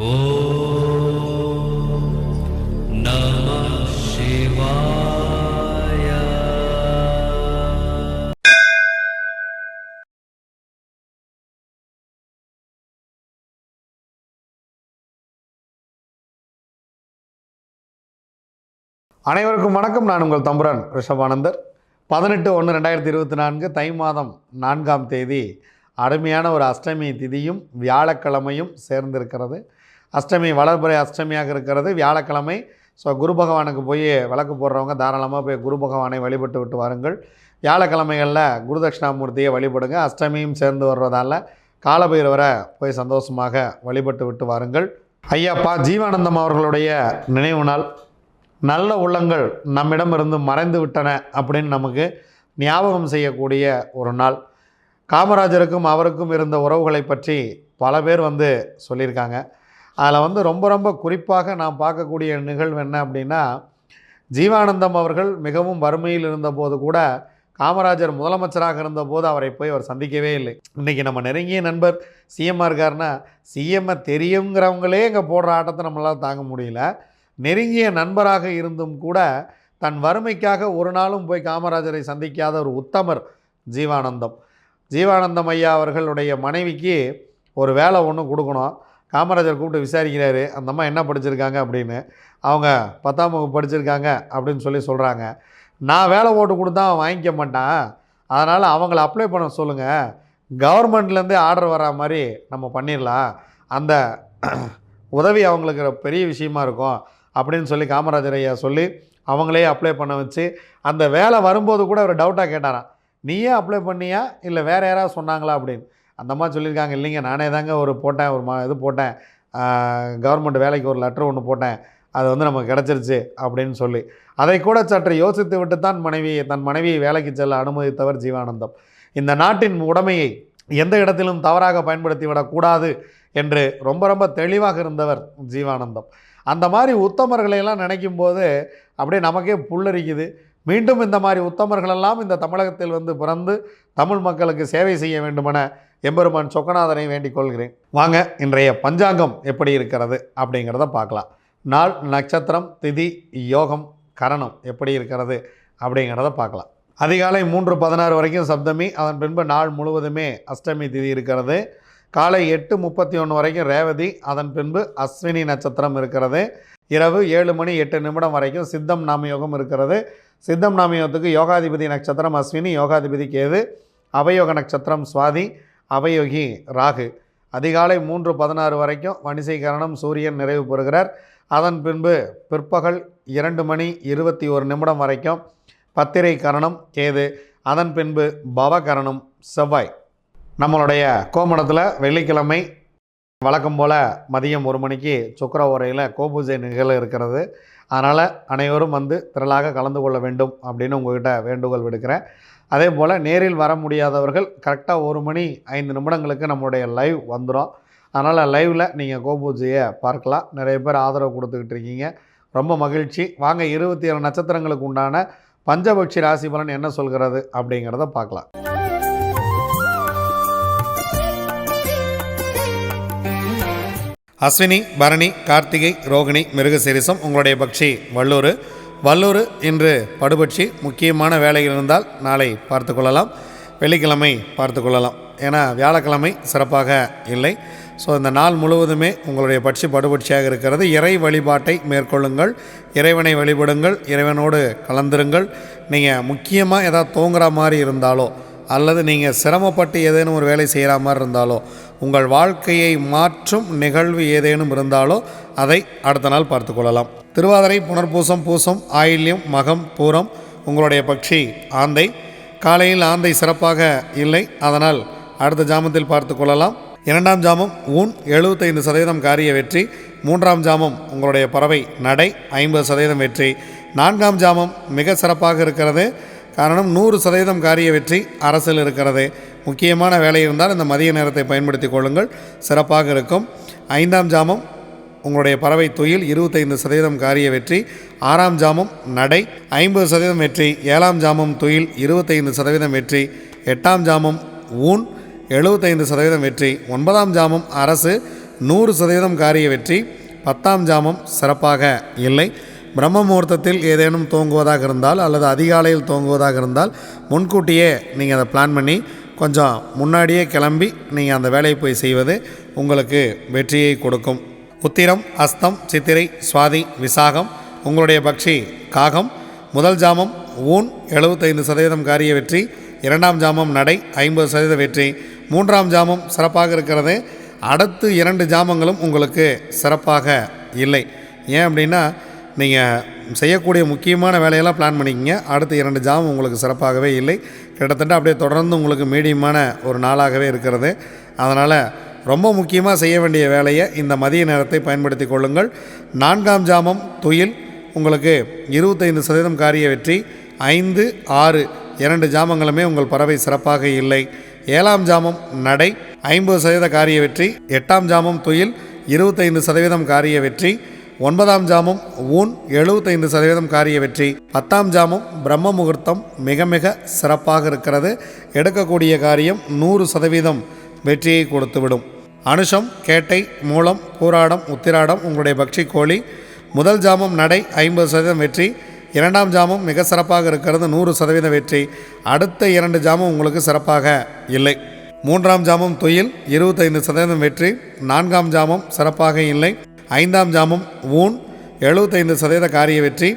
அனைவருக்கும் வணக்கம். நான் உங்கள் தம்புரான் ரிஷபானந்தர். பதினெட்டு ஒன்று ரெண்டாயிரத்தி இருபத்தி நான்கு தை மாதம் நான்காம் தேதி அருமையான ஒரு அஷ்டமி திதியும் வியாழக்கிழமையும் சேர்ந்திருக்கிறது. அஷ்டமி வளர்புறை அஷ்டமியாக இருக்கிறது. வியாழக்கிழமை ஸோ குரு பகவானுக்கு போய் விளக்கு போடுறவங்க தாராளமாக போய் குரு பகவானை வழிபட்டு விட்டு வாருங்கள். வியாழக்கிழமைகளில் குரு தட்சிணாமூர்த்தியை வழிபடுங்க. அஷ்டமியும் சேர்ந்து வர்றதால காலபைரவரை போய் சந்தோஷமாக வழிபட்டு விட்டு வாருங்கள். ஐயாப்பா ஜீவானந்தம் அவர்களுடைய நினைவு நாள். நல்ல உள்ளங்கள் நம்மிடமிருந்து மறைந்து விட்டன அப்படின்னு நமக்கு ஞாபகம் செய்யக்கூடிய ஒரு நாள். காமராஜருக்கும் அவருக்கும் இருந்த உறவுகளை பற்றி பல பேர் வந்து சொல்லியிருக்காங்க. அதில் வந்து ரொம்ப ரொம்ப குறிப்பாக நான் பார்க்கக்கூடிய நிகழ்வு என்ன அப்படின்னா ஜீவானந்தம் அவர்கள் மிகவும் வறுமையில் இருந்தபோது கூட காமராஜர் முதலமைச்சராக இருந்தபோது அவரை போய் அவர் சந்திக்கவே இல்லை. இன்றைக்கி நம்ம நெருங்கிய நண்பர் சிஎம்மாக இருக்காருன்னா சிஎம்மை தெரியுங்கிறவங்களே இங்கே போடுற ஆட்டத்தை நம்மளால் தாங்க முடியல. நெருங்கிய நண்பராக இருந்தும் கூட தன் வறுமைக்காக ஒரு நாளும் போய் காமராஜரை சந்திக்காத ஒரு உத்தமர் ஜீவானந்தம். ஜீவானந்தம் ஐயா அவர்களுடைய மனைவிக்கு ஒரு வேலை ஒன்று கொடுக்கணும். காமராஜர் கூப்பிட்டு விசாரிக்கிறாரு அந்த அம்மா என்ன படிச்சிருக்காங்க அப்படின்னு. அவங்க பத்தாம் வகுப்பு படிச்சிருக்காங்க அப்படின்னு சொல்லி சொல்கிறாங்க நான் வேலை ஓட்டு கொடுத்தா அவன் வாங்கிக்க மாட்டான். அதனால் அவங்கள அப்ளை பண்ண சொல்லுங்கள் கவர்மெண்ட்லேருந்தே ஆர்டர் வரா மாதிரி நம்ம பண்ணிடலாம். அந்த உதவி அவங்களுக்கு பெரிய விஷயமா இருக்கும் அப்படின்னு சொல்லி காமராஜர் ஐயா சொல்லி அவங்களே அப்ளை பண்ண வச்சு அந்த வேலை வரும்போது கூட அவர் டவுட்டாக கேட்டாராம். நீயே அப்ளை பண்ணியா? இல்லை வேறு யாராவது சொன்னாங்களா அப்படின்னு. அந்த சொல்லியிருக்காங்க. இல்லைங்க நானே தாங்க ஒரு போட்டேன் ஒரு மா இது போட்டேன். கவர்மெண்ட் வேலைக்கு ஒரு லெட்டர் ஒன்று போட்டேன். அது வந்து நமக்கு கிடச்சிருச்சு அப்படின்னு சொல்லி. அதை கூட சற்று யோசித்து விட்டு தான் மனைவி தன் மனைவியை வேலைக்கு செல்ல அனுமதித்தவர் ஜீவானந்தம். இந்த நாட்டின் உடைமையை எந்த இடத்திலும் தவறாக பயன்படுத்தி விடக்கூடாது என்று ரொம்ப ரொம்ப தெளிவாக இருந்தவர் ஜீவானந்தம். அந்த மாதிரி உத்தமர்களை எல்லாம் நினைக்கும் போது அப்படியே நமக்கே புல்லரிக்குது. மீண்டும் இந்த மாதிரி உத்தமர்களெல்லாம் இந்த தமிழகத்தில் வந்து பிறந்து தமிழ் மக்களுக்கு சேவை செய்ய வேண்டுமென எம்பெருமான் சொக்கநாதனை வேண்டிக் கொள்கிறேன். வாங்க இன்றைய பஞ்சாங்கம் எப்படி இருக்கிறது அப்படிங்கிறத பார்க்கலாம். நாள் நட்சத்திரம் திதி யோகம் கரணம் எப்படி இருக்கிறது அப்படிங்கிறத பார்க்கலாம். அதிகாலை மூன்று பதினாறு வரைக்கும் சப்தமி அதன் பின்பு நாள் முழுவதுமே அஷ்டமி திதி இருக்கிறது. காலை எட்டு முப்பத்தி ஒன்று வரைக்கும் ரேவதி அதன் பின்பு அஸ்வினி நட்சத்திரம் இருக்கிறது. இரவு ஏழு மணி எட்டு நிமிடம் வரைக்கும் சித்தம் நாமயோகம் இருக்கிறது. சித்தம் நாமயோகத்துக்கு யோகாதிபதி நட்சத்திரம் அஸ்வினி யோகாதிபதி கேது அவயோக நட்சத்திரம் சுவாதி அவயோகி ராகு. அதிகாலை மூன்று பதினாறு வரைக்கும் வணிசை கரணம் சூரியன் நிறைவு பெறுகிறார். அதன் பின்பு பிற்பகல் இரண்டு மணி இருபத்தி ஒரு நிமிடம் வரைக்கும் பத்திரை கரணம் கேது. அதன் பின்பு பவகரணம் செவ்வாய். நம்மளுடைய கோமணத்தில் வெள்ளிக்கிழமை வழக்கம் போல் மதியம் ஒரு மணிக்கு சுக்கர உரையில் கோபூஜை நிகழ இருக்கிறது. அதனால் அனைவரும் வந்து திரளாக கலந்து கொள்ள வேண்டும் அப்படின்னு உங்கள்கிட்ட வேண்டுகோள் விடுக்கிறேன். அதே போல் நேரில் வர முடியாதவர்கள் கரெக்டாக ஒரு மணி ஐந்து நிமிடங்களுக்கு நம்மளுடைய லைவ் வந்துடும் அதனால் லைவில் நீங்கள் கோபூஜையை பார்க்கலாம். நிறைய பேர் ஆதரவு கொடுத்துக்கிட்டு இருக்கீங்க. ரொம்ப மகிழ்ச்சி. வாங்க இருபத்தி ஏழு நட்சத்திரங்களுக்கு உண்டான பஞ்சபக்ஷி ராசி பலன் என்ன சொல்கிறது அப்படிங்கிறத பார்க்கலாம். அஸ்வினி பரணி கார்த்திகை ரோகிணி மிருகசீரிசம் உங்களுடைய பக்ஷி வல்லூர் வல்லூர் இன்று படுபட்சி முக்கியமான வேலைகள் இருந்தால் நாளை பார்த்து கொள்ளலாம். வெள்ளிக்கிழமை பார்த்து கொள்ளலாம். ஏன்னா வியாழக்கிழமை சிறப்பாக இல்லை. ஸோ இந்த நாள் முழுவதுமே உங்களுடைய பட்சி படுபட்சியாக இருக்கிறது. இறை வழிபாட்டை மேற்கொள்ளுங்கள். இறைவனை வழிபடுங்கள். இறைவனோடு கலந்துருங்கள். நீங்கள் முக்கியமாக எதாவது தூங்குற மாதிரி இருந்தாலோ அல்லது நீங்கள் சிரமப்பட்டு ஏதேனும் ஒரு வேலை செய்கிற மாதிரி இருந்தாலோ உங்கள் வாழ்க்கையை மாற்றும் நிகழ்வு ஏதேனும் இருந்தாலோ அதை அடுத்த நாள் பார்த்துக்கொள்ளலாம் திருவாதிரை புனர்பூசம் பூசம் ஆயில்யம் மகம் பூரம் உங்களுடைய பட்சி ஆந்தை. காலையில் ஆந்தை சிறப்பாக இல்லை அதனால் அடுத்த ஜாமத்தில் பார்த்து கொள்ளலாம். இரண்டாம் ஜாமம் ஊன் எழுபத்தைந்து சதவீதம் காரிய வெற்றி. மூன்றாம் ஜாமம் உங்களுடைய பறவை நடை ஐம்பது சதவீதம் வெற்றி. நான்காம் ஜாமம் மிக சிறப்பாக இருக்கிறது. காரணம் நூறு சதவீதம் காரிய வெற்றி அரசில் இருக்கிறது. முக்கியமான வேலை இருந்தால் இந்த மதிய நேரத்தை பயன்படுத்தி கொள்ளுங்கள். சிறப்பாக இருக்கும். ஐந்தாம் ஜாமம் உங்களுடைய பறவை துயில் இருபத்தைந்து சதவீதம் காரிய வெற்றி ஆறாம் ஜாமம் நடை ஐம்பது சதவீதம் வெற்றி ஏழாம் ஜாமம் தொழில் இருபத்தைந்து சதவீதம் வெற்றி எட்டாம் ஜாமம் ஊன் எழுபத்தைந்து சதவீதம் வெற்றி ஒன்பதாம் ஜாமம் அரசு நூறு சதவீதம் காரிய வெற்றி பத்தாம் ஜாமம் சிறப்பாக இல்லை. பிரம்ம முகூர்த்தத்தில் ஏதேனும் தூங்குவதாக இருந்தால் அல்லது அதிகாலையில் தூங்குவதாக இருந்தால் முன்கூட்டியே நீங்கள் அதை பிளான் பண்ணி கொஞ்சம் முன்னாடியே கிளம்பி நீங்கள் அந்த வேலையை போய் செய்வது உங்களுக்கு வெற்றியை கொடுக்கும். உத்திரம் அஸ்தம் சித்திரை சுவாதி விசாகம் உங்களுடைய பக்ஷி காகம் முதல் ஜாமம் ஊன் எழுபத்தைந்து சதவீதம் காரிய வெற்றி இரண்டாம் ஜாமம் நடை ஐம்பது சதவீத வெற்றி மூன்றாம் ஜாமம் சிறப்பாக இருக்கிறது அடுத்து இரண்டு ஜாமங்களும் உங்களுக்கு சிறப்பாக இல்லை. ஏன் அப்படின்னா நீங்கள் செய்யக்கூடிய முக்கியமான வேலையெல்லாம் பிளான் பண்ணிக்கிங்க அடுத்த இரண்டு ஜாமம் உங்களுக்கு சிறப்பாகவே இல்லை. கிட்டத்தட்ட அப்படியே தொடர்ந்து உங்களுக்கு மீடியமான ஒரு நாளாகவே இருக்கிறது. அதனால் ரொம்ப முக்கியமாக செய்ய வேண்டிய வேலையை இந்த மதிய நேரத்தை பயன்படுத்தி கொள்ளுங்கள். நான்காம் ஜாமம் துயில். உங்களுக்கு இருபத்தைந்து சதவீதம் காரிய வெற்றி ஐந்து ஆறு இரண்டு ஜாமங்களுமே உங்கள் பறவை சிறப்பாக இல்லை. ஏழாம் ஜாமம் நடை. ஐம்பது சதவீத காரிய வெற்றி எட்டாம் ஜாமம் துயில். இருபத்தைந்து சதவீதம் காரிய வெற்றி ஒன்பதாம் ஜாமம் ஊன். எழுபத்தைந்து சதவீதம் காரிய வெற்றி. பத்தாம் ஜாமம் பிரம்ம முகூர்த்தம் மிக மிக சிறப்பாக இருக்கிறது. எடுக்கக்கூடிய காரியம் நூறு சதவீதம். வெற்றியை கொடுத்துவிடும். அனுஷம் கேட்டை மூலம் பூராடம் உத்திராடம் உங்களுடைய பக்ஷி கோழி. முதல் ஜாமம் நடை ஐம்பது சதவீதம் வெற்றி. இரண்டாம் ஜாமம் மிக சிறப்பாக இருக்கிறது நூறு சதவீத வெற்றி. அடுத்த இரண்டு ஜாமம் உங்களுக்கு சிறப்பாக இல்லை. மூன்றாம் ஜாமம் துயில் இருபத்தைந்து சதவீதம் வெற்றி. நான்காம் ஜாமம் சிறப்பாக இல்லை. ஐந்தாம் ஜாமம் ஊன் எழுபத்தைந்து சதவீத காரிய வெற்றி.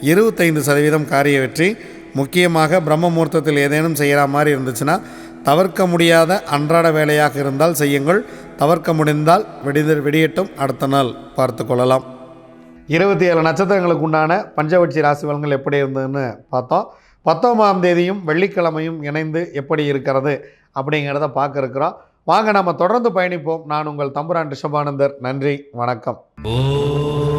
இருபத்தைந்து சதவீதம் காரிய வெற்றி. முக்கியமாக பிரம்ம முகூர்த்தத்தில் ஏதேனும் செய்கிற மாதிரி இருந்துச்சுன்னா தவிர்க்க முடியாத அன்றாட வேலையாக இருந்தால் செய்யுங்கள். தவிர்க்க முடிந்தால் விடித வெடியட்டும் அடுத்த நாள் பார்த்து கொள்ளலாம். இருபத்தி ஏழு நட்சத்திரங்களுக்கு உண்டான பஞ்சவட்சி ராசி பலன்கள் எப்படி இருந்ததுன்னு பார்த்தோம் பத்தொன்பதாம் தேதியும் வெள்ளிக்கிழமையும் இணைந்து எப்படி இருக்கிறது அப்படிங்கிறத பார்க்க இருக்கிறோம். வாங்க நம்ம தொடர்ந்து பயணிப்போம். நான் உங்கள் தம்புரான் ரிஷபானந்தர். நன்றி வணக்கம். ஓ.